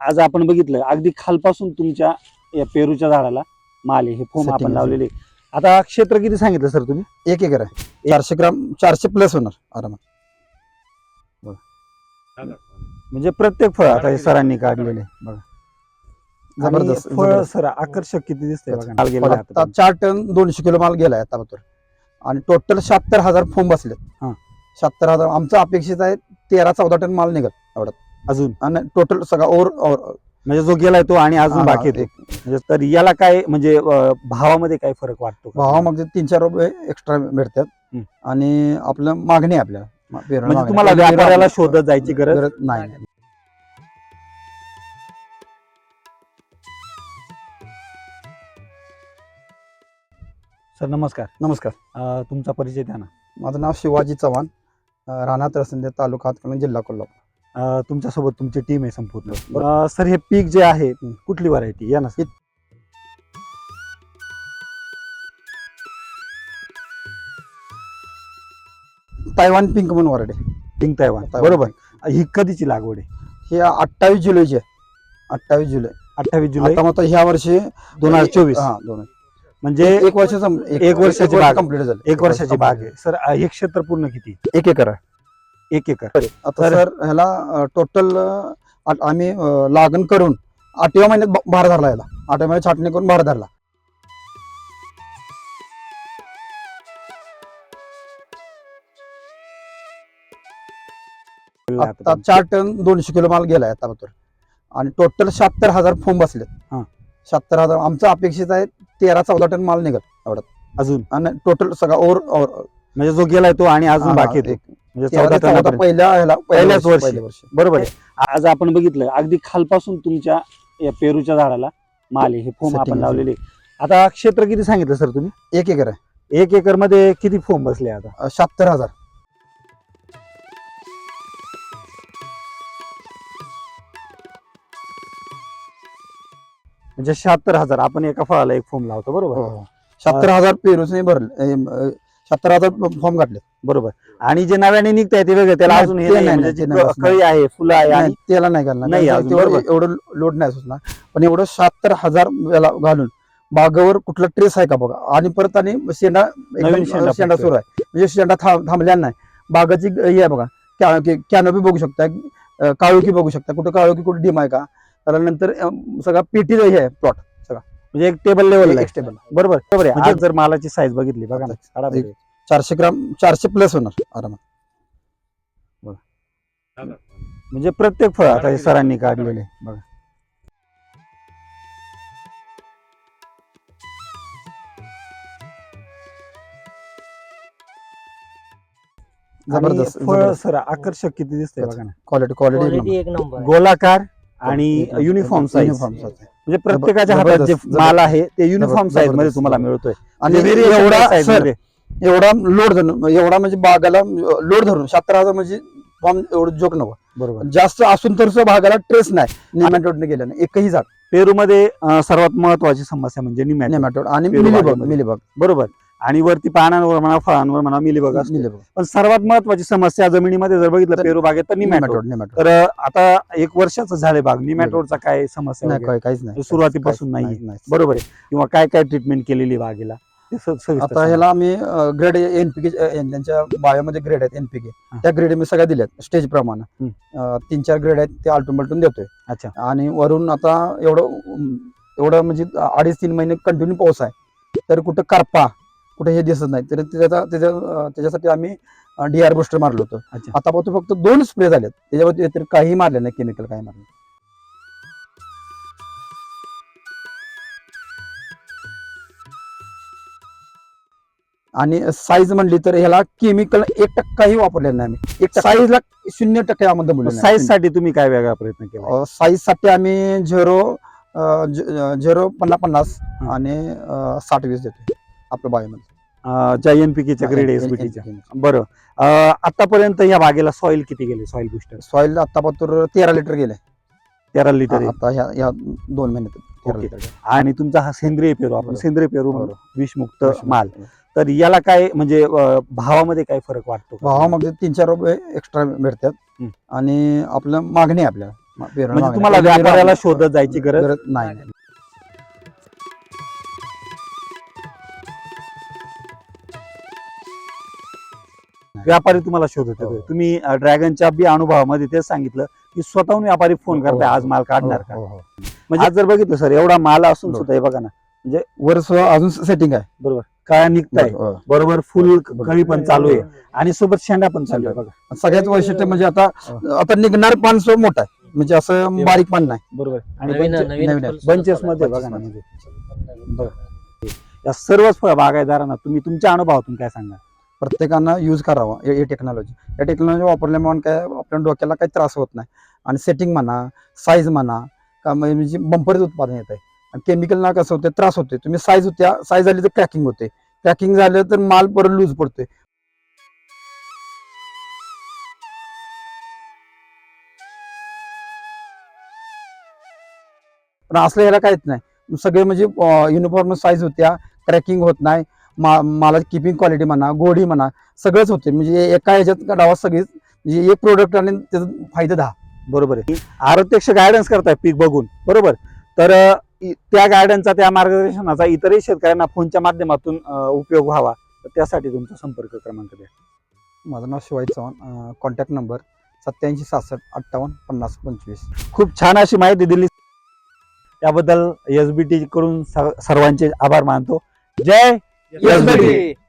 आज आपण बघितलं अगदी खालपासून तुमच्या या पेरूच्या झाडाला माल आहे हे फोम आपण. लावलेले आता क्षेत्र किती सांगितलं सर तुम्ही? एक एकर आहे. चारशे ग्राम चारशे प्लस होणार. आरामात. म्हणजे प्रत्येक फळ आता हे सरांनी काढलेले बघा. जबरदस्त फळ. सर आकर्षक किती दिसतंय बघा. आता. चार टन दोनशे किलो माल गेलाय आता आणि टोटल शहात्तर हजार फोम बसलेत. हा. शहात्तर हजार आमचं अपेक्षित आहे तेरा चौदा टन माल निघत अजून आणि टोटल सगळा ओव्हर म्हणजे जो गेलाय तो आणि अजून बाकी आहे तो. म्हणजे तर याला काय म्हणजे अं, भावामध्ये काय फरक वाटतो का? भावामध्ये तीन चार रुपये एक्स्ट्रा भेटतात. आणि आपलं मागणी आहे आपल्याला मा- पेरणं म्हणजे मागणी. तुम्हाला पेरणं व्यापाऱ्याला आपली- शोधत जायची गरज नाही नाही. सर नमस्कार नमस्कार अं, तुमचा परिचय द्या ना माझं नाव शिवाजी चव्हाण अं, राणा तरसंदे तालुका हातकणंगले जिल्हा कोल्हापूर तुमच्यासोबत तुमची टीम आहे संपूर्ण. सर हे पीक जे आहे. कुठली व्हरायटी या ना सर. तायवान पिंक म्हणून वराडे पिंक तैवान तायवान बरोबर. ही कधीची लागवड आहे? हे अठ्ठावीस जुलैचे अठ्ठावीस जुलै. अठ्ठावीस जुलै? आता ह्या वर्षी दोन हजार चोवीस. हा दोन म्हणजे एक वर्ष सम- एक वर्षाची बाग. कंप्लीट झालं. एक वर्षाची बाग आहे. सर हे क्षेत्र पूर्ण किती एक एकर आहे. एक एकर. आता सर ह्याला टोटल आम्ही लागण करून आठव्या महिन्यात भार धरला याला. आठव्या महिन्यात छाटणी करून भार धरला. आता चार टन दोनशे किलो माल गेलाय आता तर आणि टोटल शहात्तर हजार फोम बसलेत. हा. शहात्तर हजार आमचं अपेक्षित आहे तेरा चौदा टन माल निघत अजून? आणि टोटल सगळा ओव्हर म्हणजे जो गेलाय तो आणि अजून बाकी आहे तो. चौदा टनापर्यंत. पहिल्या ह्याला पहिल्याच वर्षी. पहिल्या वर्षी. बरोबर आहे. आज आपण बघितलं अगदी खालपासून तुमच्या या पेरूच्या झाडाला माल आहे. हे फोम Setting आपण आहे. लावलेले आता क्षेत्र किती सांगितलं सर तुम्ही? एक एकर आहे. एक एकरमध्ये किती फोम बसले आता? अं, शहात्तर हजार. म्हणजे शहात्तर हजार. आपण एका फळाला एक फोम लावतो बरोबर? हो, शहात्तर हजार पेरूच भरले हजार फॉर्म घातले. बरोबर. आणि जे नव्याने निघताय ते वेगळे त्याला अजून हे नाही म्हणजे जी नाही, कळी आहे फुलं आहे आणि त्याला नाही घालणार. नाही अजून, बरोबर. एवढं लोड नाही सुचणार पण एवढं शहात्तर हजार याला घालून बागावर कुठला ट्रेस आहे का बघा? आणि परत आणि शेंडा नवीन एकदम शेंडा. सुरू आहे. म्हणजे शेंडा थांब- थांबलेला नाही. बागाची हे आहे बघा. कॅनोपी बघू शकता. अं, काळोखी बघू शकता. कुठं काळोखी कुठं डिम आहे का? त्यानंतर अं, सगळा पेटी हे आहे प्लॉट म्हणजे एक टेबल लेवल एक्स्टेबल बरोबर बरोबर आहे. म्हणजे- आज जर मालाची साईज बघितली बघा ना. चारशे ग्राम चारशे प्लस होणार आरामात. म्हणजे प्रत्येक फळ आता हे सरांनी काढलेले बघा. आणि जबरदस्त फळ सर आकर्षक किती दिसतंय बघा. ना. क्वालिटी क्वालिटी क्वालिटी एक नंबर आहे. गोलाकार आणि युनिफॉर्म साईज म्हणजे प्रत्येकाच्या हातात जे माल आहे ते युनिफॉर्म साईजमध्ये. तुम्हाला मिळतोय. आणि म्हणजे एवढा सर. एवढा लोड धरून एवढा म्हणजे बागाला लोड धरून शहात्तर हजार म्हणजे फॉर्म एवढं जोक नव्हतं बरोबर. जास्त असून तर भागाला ट्रेस नाही. निमॅटोडने गेलं नाही एकही झाड. पेरू मध्ये सर्वात महत्वाची समस्या म्हणजे निमॅटोड. आणि मिलीबग. मिलीबग. बरोबर. आणि वरती पानांवर म्हणा फळांवर म्हणा असतो मिलीबग पण सर्वात महत्वाची समस्या जमिनीमध्ये जर बघितलं पेरू बागेत तर निमॅटोड. तर आता एक वर्षाचं झाले बाग. निमॅटोडचा काय समस्या नाही काहीच नाही. सुरुवातीपासून. नाही. बरोबर आहे. किंवा काय काय ट्रीटमेंट केलेली बागेला? आता. ह्याला आम्ही ग्रेड एनपीके त्यांच्या बायोमध्ये ग्रेड आहेत एनपीके. त्या ग्रेड मी सगळ्या दिल्यात स्टेज प्रमाणे. तीन चार ग्रेड आहेत ते आलटून पलटून देतोय. अच्छा. आणि वरून आता एवढं एवढं म्हणजे अडीच तीन महिने कंटिन्यू पाऊस आहे. तर कुठं करपा कुठे हे दिसत नाही. तर त्याचा त्याच्या त्याच्यासाठी आम्ही डीआर बुस्टर मारलो होतो. अच्छा. आता पाहतो फक्त दोन स्प्रे झालेत. त्याच्यावर काही मारले नाही केमिकल काही मारले. आणि साईज म्हणली तर ह्याला केमिकल एक टक्काही वापरलेलं नाही आम्ही. एक साईजला शून्य टक्के यामध्ये बोलले साईजसाठी तुम्ही काय वेगळा प्रयत्न केला? साईजसाठी आम्ही झिरो झिरो पन्नास पन्नास. आणि साठ वीस देतो आपल्या बायोमध्ये ज्या एनपीकेच्या ग्रेड एसबीटीच्या बरं आतापर्यंत या बागेला सॉइल किती गेले सॉइल बुस्टर सॉइल आता पातूर तेरा लिटर गेले तेरा लिटर. आता ह्या ह्या दोन महिन्यात. आणि तुमचा हा सेंद्रिय पेरू आपण. सेंद्रिय पेरू. विषमुक्त माल तर याला काय म्हणजे भावामध्ये काय फरक वाटतो? भावामध्ये तीन चार रुपये एक्स्ट्रा भेटतात. आणि आपलं मागणी पेरणं म्हणजे. तुम्हाला व्यापाऱ्याला. शोधत जायची गरज नाही व्यापारी तुम्हाला शोधत होते हो. तुम्ही अं, ड्रॅगनच्या बी अनुभवामध्ये तेच सांगितलं की स्वतःहून व्यापारी फोन हो, करताय हो. आज माल काढणार का. म्हणजे आज जर बघितलं सर एवढा माल असून. सुद्धा हे बघा ना वर सुद्धा अजून सेटिंग आहे काय निघताय हो. बरोबर फुल बरोबर. कळी पण चालू आहे आणि सोबत शेंडा पण चालू आहे बघा सगळ्यात वैशिष्ट्य म्हणजे आता. आता निघणार पान सुद्धा मोठा आहे म्हणजे असं बारीक पान नाही बरोबर आणि बंचेस चालू मध्ये. बघा ना म्हणजे. या सर्वच फळ बागायतदारांना तुम्ही तुमच्या अनुभवातून काय सांगा प्रत्येकानं यूज करावा ए टेक्नॉलॉजी या टेक्नॉलॉजी वापरल्यामुळे काय आपल्या डोक्याला काही त्रास होत नाही. आणि सेटिंग म्हणा साईज म्हणा का म्हणजे बंपरच उत्पादन येत आहे आणि केमिकल ना कसं होते त्रास होते तुम्ही साईज होत्या साईज आली तर क्रॅकिंग होते. क्रॅकिंग झालं तर माल परत लूज पडतोय. पण असलं याला काहीच नाही. सगळे म्हणजे युनिफॉर्म साईज होत्या क्रॅकिंग होत नाही. मा मला किपिंग क्वालिटी म्हणा गोडी म्हणा सगळंच होते. म्हणजे एका ह्याच्यात डावात सगळीच म्हणजे एक प्रोडक्ट आणि त्याचा फायदा दहा. बरोबर आहे. आरोग्यक्ष गायडन्स करताय पीक बघून. बरोबर? तर त्या गायडन्सचा त्या मार्गदर्शनाचा इतरही शेतकऱ्यांना फोनच्या माध्यमातून उपयोग व्हावा. तर त्यासाठी तुमचा संपर्क क्रमांक द्या. माझं नाव शिवाय चव्हाण कॉन्टॅक्ट नंबर सत्याऐंशी सहासष्ट अठ्ठावन्न पन्नास पंचवीस. खूप छान अशी माहिती दिली. त्याबद्दल एस बी टी कडून स- सर्वांचे आभार मानतो. जय! Yes, yes